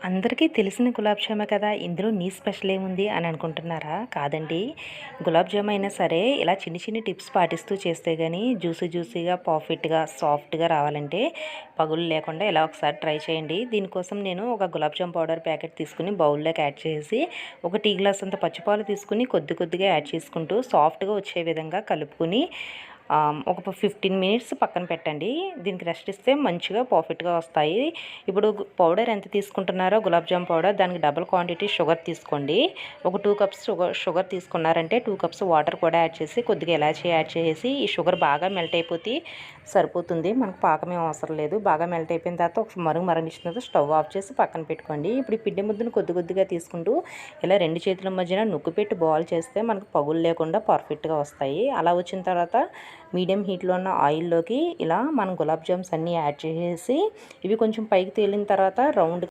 అందరికీ తెలిసిన గులాబ్జామే కదా ఇందులో నీ స్పెషల్ ఏముంది అని అనుకుంటున్నారా? కాదండి. గులాబ్ జామ్ అయినా సరే ఇలా చిన్న చిన్న టిప్స్ పాటిస్తూ చేస్తే కానీ జ్యూసీ జ్యూసీగా పర్ఫెక్ట్గా సాఫ్ట్గా రావాలంటే పగులు లేకుండా ఇలా ఒకసారి ట్రై చేయండి. దీనికోసం నేను ఒక గులాబ్ జామ్ పౌడర్ ప్యాకెట్ తీసుకుని బౌల్లోకి యాడ్ చేసి ఒక టీ గ్లాస్ అంత పచ్చిపాలు తీసుకుని కొద్ది కొద్దిగా యాడ్ చేసుకుంటూ సాఫ్ట్గా వచ్చే విధంగా కలుపుకొని ఒక ఫిఫ్టీన్ మినిట్స్ పక్కన పెట్టండి. దీనికి రెస్ట్ ఇస్తే మంచిగా పర్ఫెక్ట్గా వస్తాయి. ఇప్పుడు పౌడర్ ఎంత తీసుకుంటున్నారో గులాబ్ జామ్ పౌడర్ దానికి డబుల్ క్వాంటిటీ షుగర్ తీసుకోండి. ఒక టూ కప్స్ షుగర్ షుగర్ తీసుకున్నారంటే టూ కప్స్ వాటర్ కూడా యాడ్ చేసి కొద్దిగా ఇలాచీ యాడ్ చేసి ఈ షుగర్ బాగా మెల్ట్ అయిపోతే సరిపోతుంది. మనకు పాకం అవసరం లేదు. బాగా మెల్ట్ అయిపోయిన తర్వాత ఒక మరుగు మరణించిన తర్వాత స్టవ్ ఆఫ్ చేసి పక్కన పెట్టుకోండి. ఇప్పుడు ఈ పిండి ముద్దను కొద్ది కొద్దిగా తీసుకుంటూ ఇలా రెండు చేతుల మధ్యన నొక్కు పెట్టి బాల్ చేస్తే మనకు పగులు లేకుండా పర్ఫెక్ట్గా వస్తాయి. అలా వచ్చిన తర్వాత మీడియం హీట్లో ఉన్న ఆయిల్లోకి ఇలా మనం గులాబ్ జామ్స్ అన్నీ యాడ్ చేసేసి ఇవి కొంచెం పైకి తేలిన తర్వాత రౌండ్